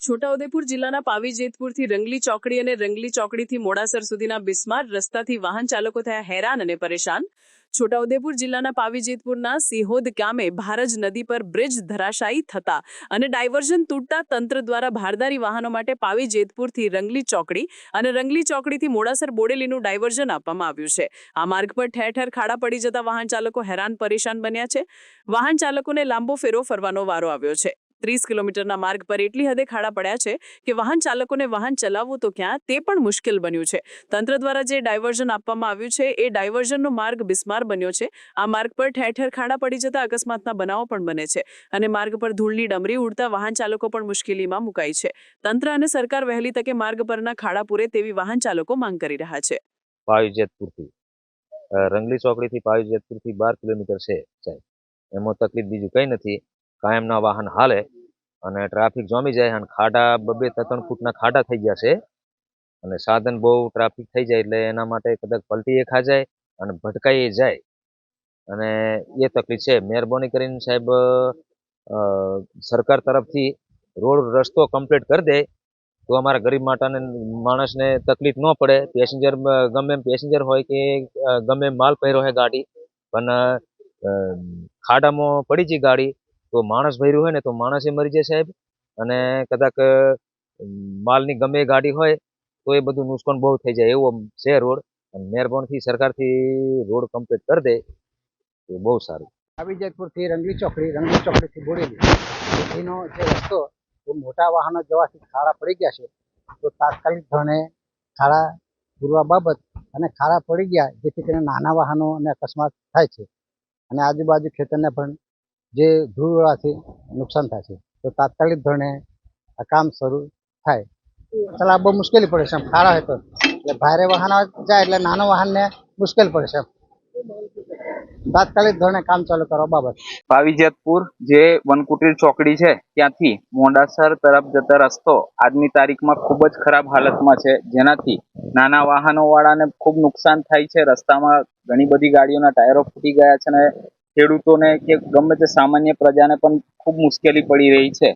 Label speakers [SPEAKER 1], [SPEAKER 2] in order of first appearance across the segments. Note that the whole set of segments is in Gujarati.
[SPEAKER 1] છોટાઉદેપુર જિલ્લાના પાવી જેતપુરથી રંગલી ચોકડી અને રંગલી ચોકડીથી મોડાસર સુધીના બિસ્માર રસ્તાથી વાહન ચાલકો થયા હેરાન અને પરેશાન. છોટાઉદેપુર જિલ્લાના પાવી જેતપુરના સિહોદ ગામે ભારજ નદી પર બ્રિજ ધરાશાયી થતા અને ડાયવર્ઝન તૂટતા તંત્ર દ્વારા ભારદારી વાહનો માટે પાવી જેતપુરથી રંગલી ચોકડી અને રંગલી ચોકડીથી મોડાસર બોડેલીનું ડાયવર્ઝન આપવામાં આવ્યું છે. આ માર્ગ પર ઠેર ઠેર ખાડા પડી જતા વાહન ચાલકો હેરાન પરેશાન બન્યા છે. વાહન ચાલકોને લાંબો ફેરો ફરવાનો વારો આવ્યો છે. ત્રીસ કિલોમીટરના માર્ગ પર એટલી હદે ખાડા પડ્યા છે કે વાહન ચાલકોને વાહન ચલાવવું તો ક્યાં તે પણ મુશ્કેલ બન્યું છે. તંત્ર દ્વારા જે ડાયવર્ઝન આપવામાં આવ્યું છે, એ ડાયવર્ઝનનો માર્ગ બિસ્માર બન્યો છે. આ માર્ગ પર ઠેર ઠેર ખાડા પડી જતા અકસ્માતના બનાવો પણ બને છે અને માર્ગ પર ધૂળની ડમરી ઉડતા વાહન ચાલકો પણ મુશ્કેલીમાં મુકાય છે. તંત્ર અને સરકાર વહેલી તકે માર્ગ પરના ખાડા પૂરે તેવી વાહન ચાલકો માંગ કરી રહ્યા છે.
[SPEAKER 2] રંગલી ચોકડીથી પાવી જેતપુરથી બાર કિલોમીટર છે સાહેબ. એમાં તકલીફ બીજું કંઈ નથી. કાયમના વાહન હાલે અને ટ્રાફિક જામી જાય અને ખાડા બબે ત્રણ ફૂટના ખાડા થઈ ગયા છે. અને સાધન બહુ ટ્રાફિક થઈ જાય એટલે એના માટે કદાચ પલટી એ ખા જાય અને ભટકાઈ જાય. અને એ તકલીફ છે. મહેરબાની કરીને સાહેબ સરકાર તરફથી રોડ રસ્તો કમ્પ્લીટ કરી દે. તો અમારા ગરીબ માટાને, માણસને તકલીફ ન પડે. પેસેન્જર ગમે એમ પેસેન્જર હોય કે ગમે એમ માલ પહેર્યો હોય ગાડી, પણ ખાડામાં પડી જઈ ગાડી તો માણસ ભર્યું હોય ને તો માણસે મરી જાય સાહેબ. અને કદાચ માલની ગમે ગાડી હોય, તો એ બધું નુકસાન બહુ થઈ જાય એવો છે રોડ. અને મહેરબાનથી સરકારથી રોડ કમ્પ્લીટ કરી દે, તો બહુ સારું.
[SPEAKER 3] આવી જયપુરથી રંગલી ચોકડી, રંગલી ચોકડીથી બોડેલી. એનો જે રસ્તો, એ મોટા વાહનો જવાથી ખાડા પડી ગયા છે. તો તાત્કાલિક ધોરણે ખાડા પૂરવા બાબત અને ખાડા પડી ગયા, જેથી કરીને નાના વાહનો અને અકસ્માત થાય છે. અને આજુબાજુ ખેતરને પણ જે ધૂળ ઉડવાથી નુકસાન થાય છે. તો તાત્કાલિક ધોરણે આ કામ શરૂ થાય. ચલા બહુ મુશ્કેલી પડે છે. ખાડા હોય તો. એટલે ભારે વાહનો જાય, એટલે નાનો વાહનને મુશ્કેલ પડે છે. તાત્કાલિક ધોરણે કામ ચાલુ કરવા બાબત.
[SPEAKER 4] પાવીજેતપુર જે વનકુટીર ચોકડી છે, ત્યાંથી મોડાસર તરફ જતો રસ્તો આજની તારીખમાં ખૂબ જ ખરાબ હાલતમાં છે. જેનાથી નાના વાહનો વાળાને ખૂબ નુકસાન થાય છે. રસ્તામાં ઘણી બધી ગાડીઓના ટાયરો ફૂટી ગયા છે અને ખેડૂતોને કે ગમે તે સામાન્ય પ્રજાને પણ ખૂબ મુશ્કેલી પડી રહી છે.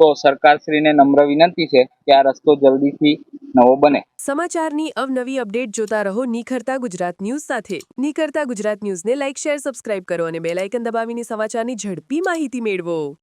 [SPEAKER 4] તો સરકારશ્રીને નમ્ર વિનંતી છે કે આ રસ્તો જલ્દીથી નવો બને.
[SPEAKER 5] સમાચારની અવનવી અપડેટ જોતા રહો નિખરતા ગુજરાત ન્યૂઝ સાથે. નિખરતા ગુજરાત ન્યૂઝને લાઇક, શેર, સબસ્ક્રાઇબ કરો અને બેલ આઇકન દબાવીને સમાચારની ઝડપી માહિતી મેળવો.